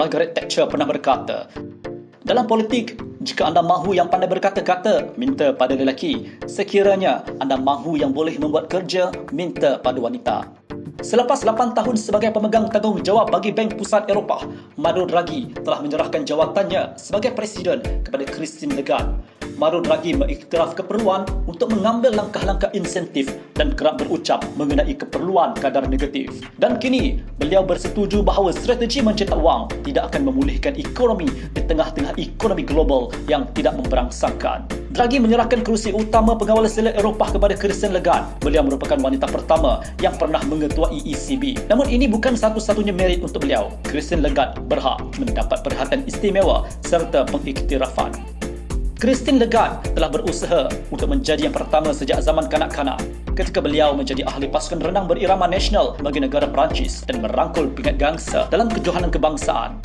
Margaret Thatcher pernah berkata, dalam politik, jika anda mahu yang pandai berkata-kata, minta pada lelaki. Sekiranya anda mahu yang boleh membuat kerja, minta pada wanita. Selepas 8 tahun sebagai pemegang tanggungjawab bagi Bank Pusat Eropah, Mario Draghi telah menyerahkan jawatannya sebagai Presiden kepada Christine Lagarde. Mario Draghi mengiktiraf keperluan untuk mengambil langkah-langkah insentif dan kerap berucap mengenai keperluan kadar negatif. Dan kini, beliau bersetuju bahawa strategi mencetak wang tidak akan memulihkan ekonomi di tengah-tengah ekonomi global yang tidak memberangsangkan. Draghi menyerahkan kerusi utama pengawal selek Eropah kepada Christine Lagarde. Beliau merupakan wanita pertama yang pernah mengetuai ECB. Namun ini bukan satu-satunya merit untuk beliau. Christine Lagarde berhak mendapat perhatian istimewa serta pengiktirafan. Christine Lagarde telah berusaha untuk menjadi yang pertama sejak zaman kanak-kanak ketika beliau menjadi ahli pasukan renang berirama nasional bagi negara Perancis dan merangkul pingat gangsa dalam kejohanan kebangsaan.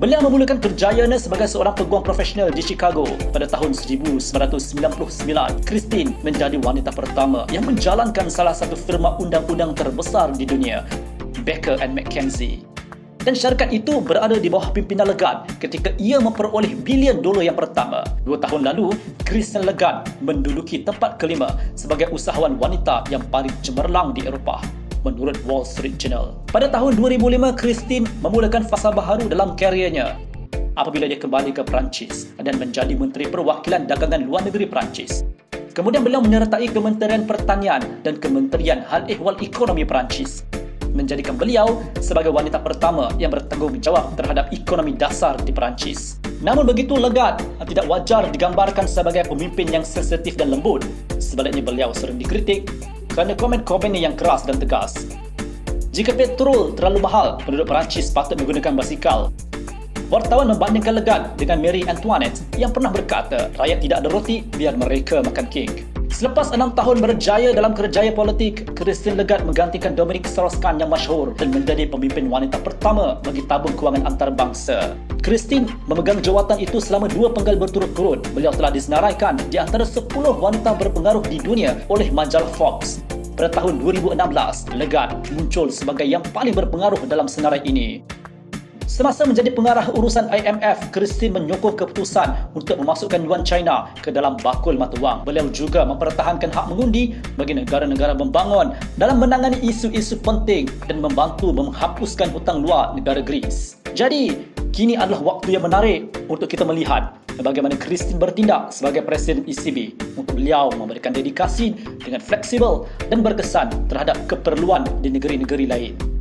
Beliau memulakan kerjayanya sebagai seorang peguam profesional di Chicago pada tahun 1999. Christine menjadi wanita pertama yang menjalankan salah satu firma undang-undang terbesar di dunia, Baker and McKenzie dan syarikat itu berada di bawah pimpinan Lagarde ketika ia memperoleh bilion dolar yang pertama. Dua tahun lalu, Christine Lagarde menduduki tempat kelima sebagai usahawan wanita yang paling cemerlang di Eropah menurut Wall Street Journal. Pada tahun 2005, Christine memulakan fasa baharu dalam kariernya apabila dia kembali ke Perancis dan menjadi Menteri Perwakilan Dagangan Luar Negeri Perancis. Kemudian beliau menyertai Kementerian Pertanian dan Kementerian Hal Ehwal Ekonomi Perancis menjadikan beliau sebagai wanita pertama yang bertanggungjawab terhadap ekonomi dasar di Perancis. Namun begitu legat, tidak wajar digambarkan sebagai pemimpin yang sensitif dan lembut. Sebaliknya beliau sering dikritik kerana komen-komennya yang keras dan tegas. Jika petrol terlalu mahal, penduduk Perancis patut menggunakan basikal. Wartawan membandingkan legat dengan Mary Antoinette yang pernah berkata, rakyat tidak ada roti, biar mereka makan kek. Selepas enam tahun berjaya dalam kerjaya politik, Christine Lagarde menggantikan Dominic Strauss-Kahn yang masyhur dan menjadi pemimpin wanita pertama bagi tabung kewangan antarabangsa. Christine memegang jawatan itu selama dua penggal berturut-turut. Beliau telah disenaraikan di antara 10 wanita berpengaruh di dunia oleh majalah Forbes. Pada tahun 2016, Lagarde muncul sebagai yang paling berpengaruh dalam senarai ini. Semasa menjadi pengarah urusan IMF, Christine menyokong keputusan untuk memasukkan yuan China ke dalam bakul mata wang. Beliau juga mempertahankan hak mengundi bagi negara-negara membangun dalam menangani isu-isu penting dan membantu menghapuskan hutang luar negara Greece. Jadi, kini adalah waktu yang menarik untuk kita melihat bagaimana Christine bertindak sebagai Presiden ECB untuk beliau memberikan dedikasi dengan fleksibel dan berkesan terhadap keperluan di negeri-negeri lain.